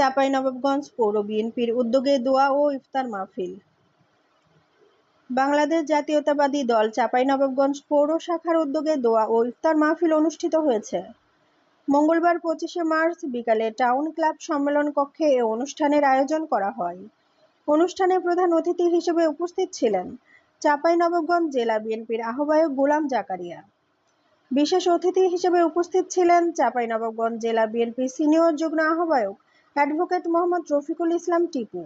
চাঁপাইনবাবগঞ্জ পৌর বিএনপির উদ্যোগে দোয়া ও ইফতার মাহফিল। বাংলাদেশ জাতীয়তাবাদী দল চাঁপাইনবাবগঞ্জ পৌর শাখার উদ্যোগে দোয়া ও ইফতার মাহফিল অনুষ্ঠিত হয়েছে। মঙ্গলবার পঁচিশে মার্চ বিকালে টাউন ক্লাব সম্মেলন কক্ষে এ অনুষ্ঠানের আয়োজন করা হয়। অনুষ্ঠানে প্রধান অতিথি হিসেবে উপস্থিত ছিলেন চাঁপাইনবাবগঞ্জ জেলা বিএনপির আহ্বায়ক গোলাম জাকারিয়া। বিশেষ অতিথি হিসেবে উপস্থিত ছিলেন চাঁপাইনবাবগঞ্জ জেলা বিএনপি সিনিয়র যুগ্ম আহ্বায়ক অ্যাডভোকেট মোহাম্মদ রফিকুল ইসলাম টিপু,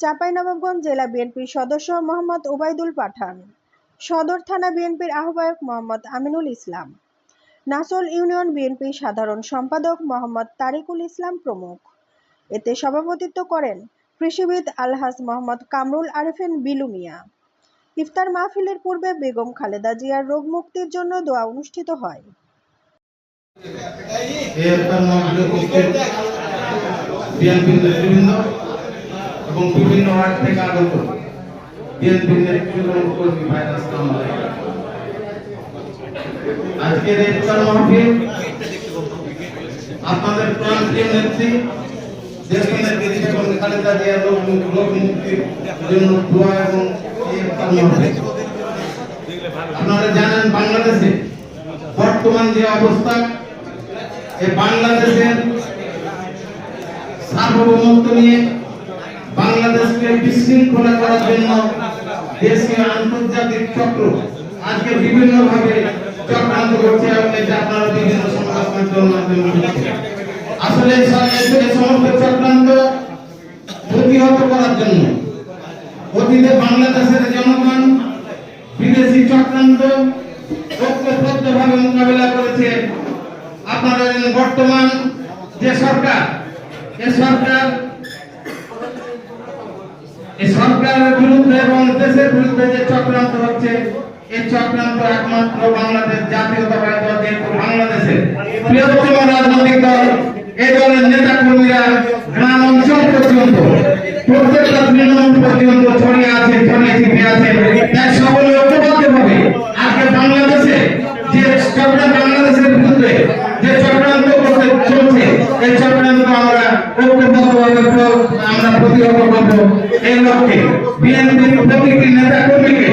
চাঁপাইনবাবগঞ্জ জেলা বিএনপির সদস্য মোহাম্মদ ওবায়দুল পাঠান, সদর থানা বিএনপির আহ্বায়ক মোহাম্মদ আমিনুল ইসলাম, নাসল ইউনিয়ন বিএনপি সাধারণ সম্পাদক মোহাম্মদ তারিকুল ইসলাম প্রমুখ। এতে সভাপতিত্ব করেন কৃষিবিদ আলহাজ মোহাম্মদ কামরুল আরেফিন বিলু মিয়া। ইফতার মাহফিলের পূর্বে বেগম খালেদা জিয়ার রোগ মুক্তির জন্য দোয়া অনুষ্ঠিত হয় এই ইফতার মাহফিলে উপস্থিত বিএনপির নেতৃবৃন্দ এবং বিভিন্ন ওয়ার্ড থেকে আগত বিএনপির নেতৃবৃন্দ কর্মী ভাইরা আসসালামু আজকের ইফতার মাহফিল আপনাদের প্রান্তীয় নেত্রী আপনারা জানেন বাংলাদেশে বর্তমান যে অবস্থা এই বাংলাদেশের সার্বভৌমত্ব নিয়ে বাংলাদেশকে বিশৃঙ্খলা করার জন্য দেশীয় আন্তর্জাতিক চক্র আজকে বিভিন্ন ভাবে চক্রান্ত করছে এবং এটা আপনারা বিভিন্ন সংবাদ মাধ্যমে শুনছেন। আসলে এই সমস্ত চক্রান্ত প্রতিহত করার জন্য অতীতে বাংলাদেশের জনগণ বিদেশি চক্রান্ত ঐক্যবদ্ধভাবে মোকাবিলা করেছে আপনারা বর্তমান যে সরকার এ সরকার এই সরকারের বিরুদ্ধে এবং দেশের বিরুদ্ধে যে চক্রান্ত হচ্ছে, এই চক্রান্ত একমাত্র বাংলাদেশ জাতীয়তাবাদী দল যেহেতু বাংলাদেশের। বৃহত্তম রাজনৈতিক দল, এই দলের নেতা কর্মীরা গ্রাম অঞ্চল পর্যন্ত, প্রত্যেকটা তৃণমূল পর্যন্ত ছড়িয়ে আছে, ছড়িয়ে ছিটিয়ে আছে। তাই সকলে ঐক্যবদ্ধ ভাবে আজকে বাংলাদেশে যে চক্রান্ত বাংলাদেশের বিরুদ্ধে যে চক্রান্ত করতে চলছে এই চক্রান্ত আমরা প্র- আমরা প্রতিহত করব। এই লক্ষ্যে বিএনপির প্রতিটি নেতা কর্মীকে